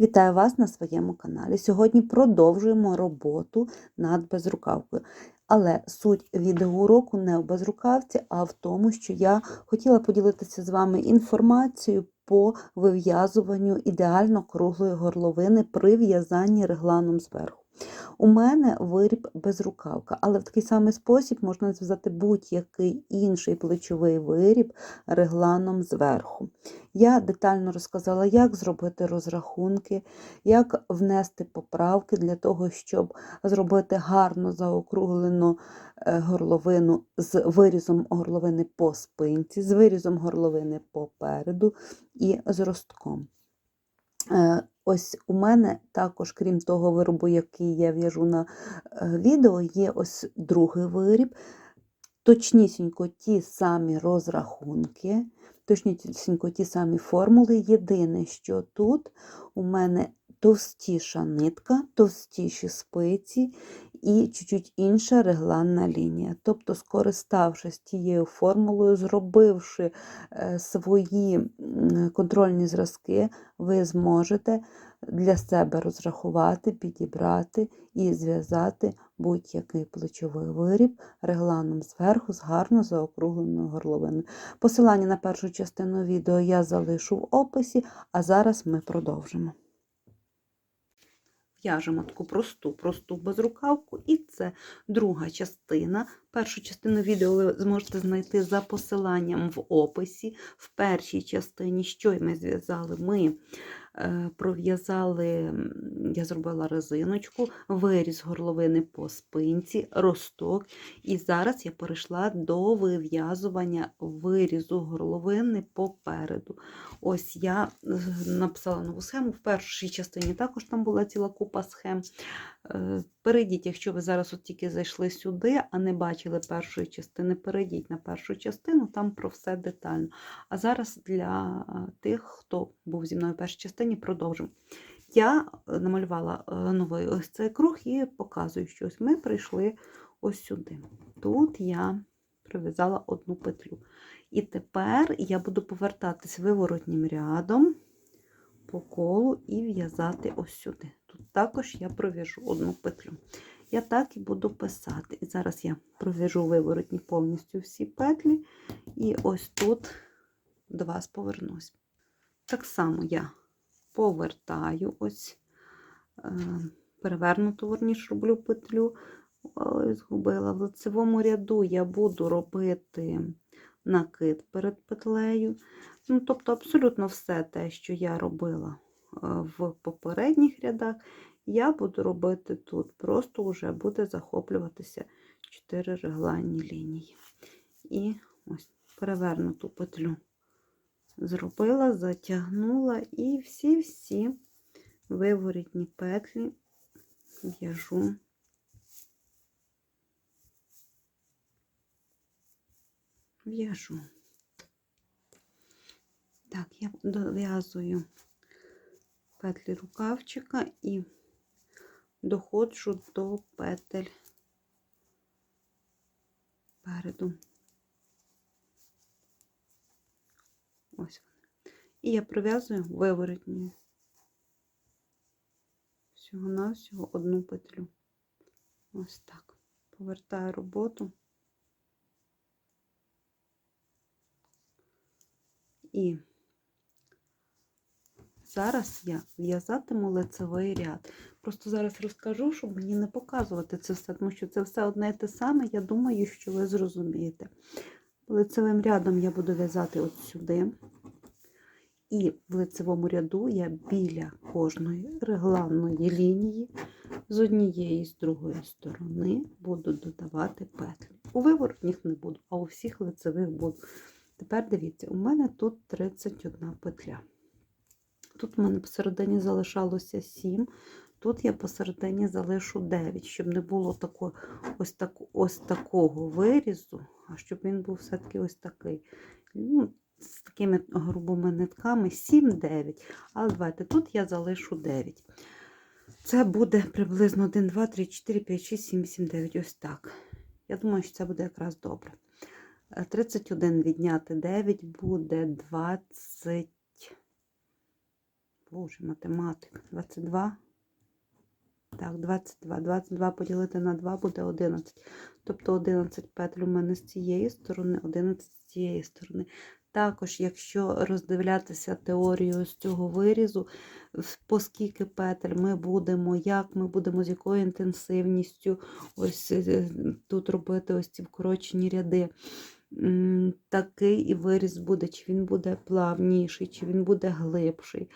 Вітаю вас на своєму каналі. Сьогодні продовжуємо роботу над безрукавкою. Але суть відеоуроку не в безрукавці, а в тому, що я хотіла поділитися з вами інформацією по вив'язуванню ідеально круглої горловини при в'язанні регланом зверху. У мене виріб безрукавка, але в такий самий спосіб можна зв'язати будь-який інший плечовий виріб регланом зверху. Я детально розказала, як зробити розрахунки, як внести поправки для того, щоб зробити гарно заокруглену е, горловину з вирізом горловини по спинці, з вирізом горловини попереду і з ростком. Ось у мене також, крім того виробу, який я в'яжу на е, відео, є ось другий виріб. Точнісінько ті самі розрахунки, точнісінько ті самі формули. Єдине, що тут у мене товстіша нитка, товстіші спиці і чуть-чуть інша регланна лінія. Тобто, скориставшись тією формулою, зробивши е, свої контрольні зразки, ви зможете для себе розрахувати, підібрати і зв'язати будь-який плечовий виріб регланом зверху з гарно заокругленою горловиною. Посилання на першу частину відео я залишу в описі, а зараз ми продовжимо. В'яжемо таку просту, просту безрукавку, і це друга частина. Першу частину відео ви зможете знайти за посиланням в описі. В першій частині, що ми зв'язали, ми пров'язали, я зробила резиночку, виріз горловини по спинці, росток. І зараз я перейшла до вив'язування вирізу горловини попереду. Ось я е, написала нову схему. В першій частині також там була ціла купа схем. Е, Перейдіть, якщо ви зараз от тільки зайшли сюди, а не бачили першої частини, перейдіть на першу частину, там про все детально. А зараз для е, тих, хто був зі мною в першій частині, продовжимо. Я намалювала новий ось цей круг і показую, що ось ми прийшли ось сюди. Тут я прив'язала одну петлю. І тепер я буду повертатись виворотнім рядом по колу і в'язати ось сюди. Також я пров'яжу одну петлю. Я так і буду писати. І зараз я пров'яжу виворотні повністю всі петлі, і ось тут до вас повернусь. Так само я повертаю ось е, перевернуту верніш роблю петлю, згубила. В лицевому ряду я буду робити накид перед петлею. Ну, Тобто, абсолютно все те, що я робила в попередніх рядах, я буду робити тут. Просто вже буде захоплюватися 4 регланні лінії. І ось перевернуту петлю зробила, затягнула і всі-всі виворітні петлі в'яжу. В'яжу. Так, я дов'язую петлі рукавчика і доходжу до петель переду. Ось вони. І я пров'язую виворотньою всього-навсього одну петлю. Ось так. Повертаю роботу. І зараз я в'язатиму лицевий ряд. Просто зараз розкажу, щоб мені не показувати це все, тому що це все одне і те саме, я думаю, що ви зрозумієте. Лицевим рядом я буду в'язати от сюди. І в лицевому ряду я біля кожної регланної лінії з однієї і з другої сторони буду додавати петлі. У виворотніх не буду, а у всіх лицевих буду. Тепер дивіться, у мене тут 31 петля. Тут у мене посередині залишалося 7, тут я посередині залишу 9, щоб не було тако, ось так, ось такого вирізу, а щоб він був все-таки ось такий. Ну, З такими грубими нитками 7-9. Але давайте тут я залишу 9. Це буде приблизно 1, 2, 3, 4, 5, 6, 7, 8, 9. Ось так. Я думаю, що це буде якраз добре. 31 відняти 9 буде 20. Боже, математика. 22. Так, 22. 22 поділити на 2 буде 11. Тобто 11 петель у мене з цієї сторони, 11 з цієї сторони. Також, якщо роздивлятися теорію з цього вирізу, по скільки петель ми будемо, як ми будемо, з якою інтенсивністю ось е, тут робити ось ці вкорочені ряди. Такий і виріз буде, чи він буде плавніший, чи він буде глибший.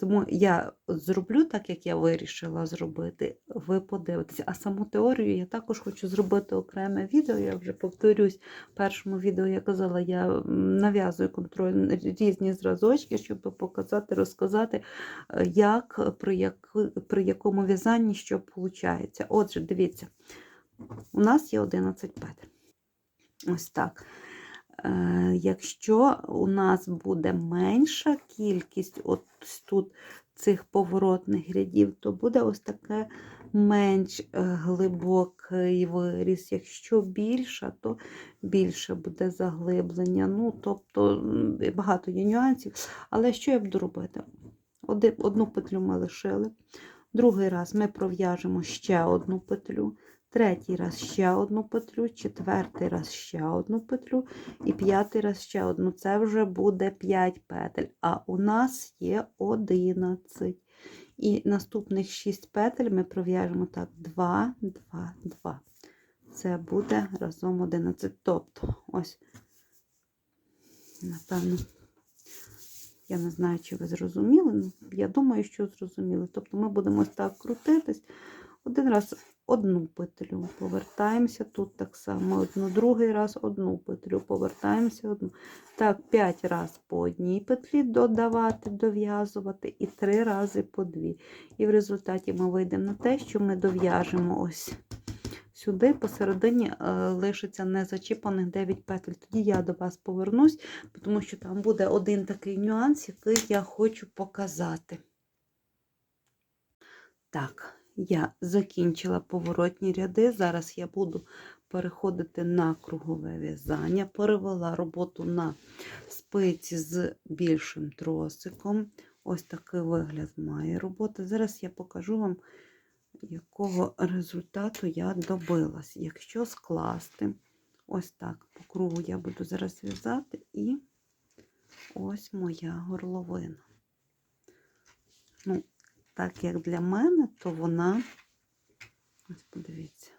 Тому я зроблю так, як я вирішила зробити. Ви подивитеся. А саму теорію я також хочу зробити окреме відео. Я вже повторюсь, в першому відео я казала, я нав'язую контроль різні зразочки, щоб показати, розказати, е, як, при, як, при якому в'язанні що виходить. Отже, дивіться, у нас є 11 петель. Ось так. Е, Якщо у нас буде менша кількість от тут цих поворотних рядів, то буде ось таке менш е, глибокий виріз. Якщо більша, то більше буде заглиблення. Ну, тобто багато є нюансів. Але що я буду робити? Одну петлю ми лишили. Другий раз ми пров'яжемо ще одну петлю. Третій раз ще одну петлю, четвертий раз ще одну петлю і п'ятий раз ще одну. Це вже буде 5 петель, а у нас є 11. І наступних 6 петель ми пров'яжемо так: 2, 2, 2. Це буде разом 11. Тобто, ось, напевно, я не знаю, чи ви зрозуміли. ну, Я думаю, що зрозуміли. Тобто ми будемо ось так крутитись. Один раз одну петлю, повертаємося тут так само, одну, другий раз одну петлю, повертаємося одну. Так, 5 разів по одній петлі додавати, дов'язувати, і 3 рази по дві. І в результаті ми вийдемо на те, що ми дов'яжемо ось сюди, посередині е, лишиться незачіпаних 9 петель. Тоді я до вас повернусь, тому що там буде один такий нюанс, який я хочу показати. Так, я закінчила поворотні ряди. Зараз я буду переходити на кругове в'язання. Перевела роботу на спиці з більшим тросиком. Ось такий вигляд має робота. Зараз я покажу вам, якого результату я добилась. Якщо скласти ось так по кругу я буду зараз в'язати, і ось моя горловина. Ну, так як для мене, то вона, ось подивіться,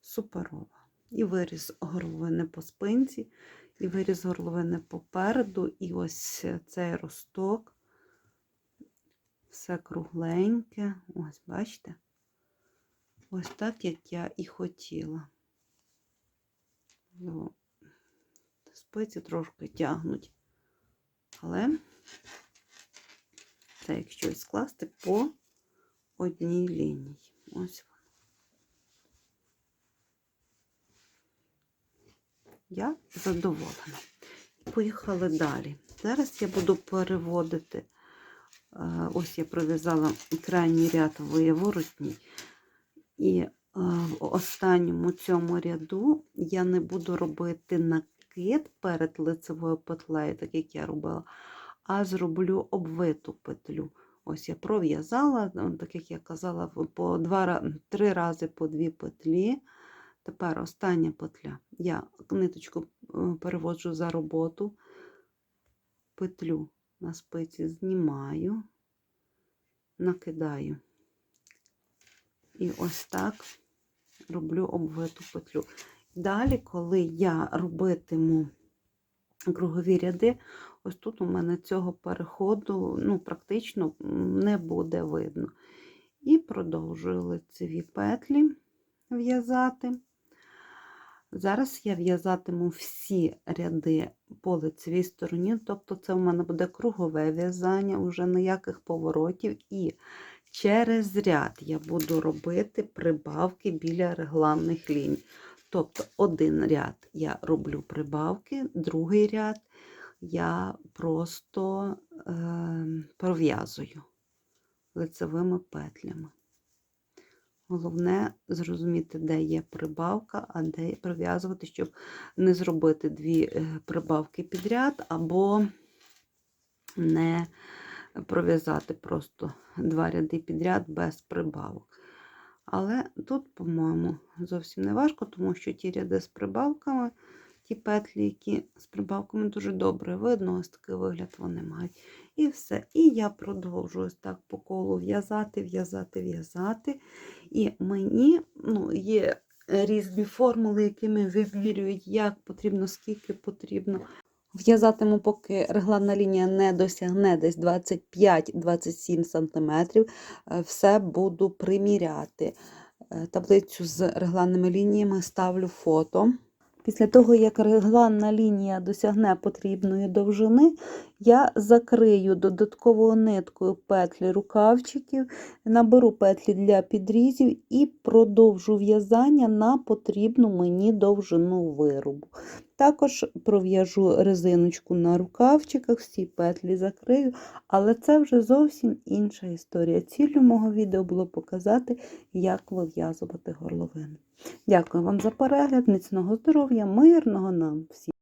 суперова. І виріз горловини по спинці, і виріз горловини попереду, і ось цей росток. Все кругленьке. Ось, бачите? Ось так, як я і хотіла. Ну, Спиці трошки тягнуть. Але це якщо скласти по одній лінії. Ось воно. Я задоволена. Поїхали далі. Зараз я буду переводити. е, Ось я пров'язала крайній ряд виворотній. І е, в останньому цьому ряду я не буду робити накид перед лицевою петлею, так як я робила, а зроблю обвиту петлю. Ось я пров'язала, ну, так як я казала, по два, три рази по дві петлі. Тепер остання петля. Я ниточку е, переводжу за роботу, петлю на спиці знімаю, накидаю. І ось так роблю обвиту петлю. Далі, коли я робитиму кругові ряди, ось тут у мене цього переходу ну, практично не буде видно. І продовжую лицеві петлі в'язати. Зараз я в'язатиму всі ряди по лицевій стороні, тобто це в мене буде кругове в'язання, вже ніяких поворотів. І через ряд я буду робити прибавки біля регланних ліній. Тобто один ряд я роблю прибавки, другий ряд я просто е, пров'язую лицевими петлями. Головне зрозуміти, де є прибавка, а де прив'язувати, щоб не зробити дві е, прибавки підряд, або не пров'язати просто два ряди підряд без прибавок. Але тут, по-моєму, зовсім не важко, тому що ті ряди з прибавками, ті петлі, які з прибавками дуже добре видно, ось такий вигляд вони мають. І все. І я продовжую так по колу в'язати, в'язати, в'язати. І мені ну, є різні формули, якими вимірюють, як потрібно, скільки потрібно. В'язатиму, поки регланна лінія не досягне десь 25-27 см, е, все буду приміряти. Е, Таблицю з регланними лініями ставлю фото. Після того, як регланна лінія досягне потрібної довжини, я закрию додатковою ниткою петлі рукавчиків, наберу петлі для підрізів і продовжу в'язання на потрібну мені довжину виробу. Також пров'яжу резиночку на рукавчиках, всі петлі закрию, але це вже зовсім інша історія. Ціллю мого відео було показати, як вив'язувати горловину. Дякую вам за перегляд, міцного здоров'я, мирного нам всім!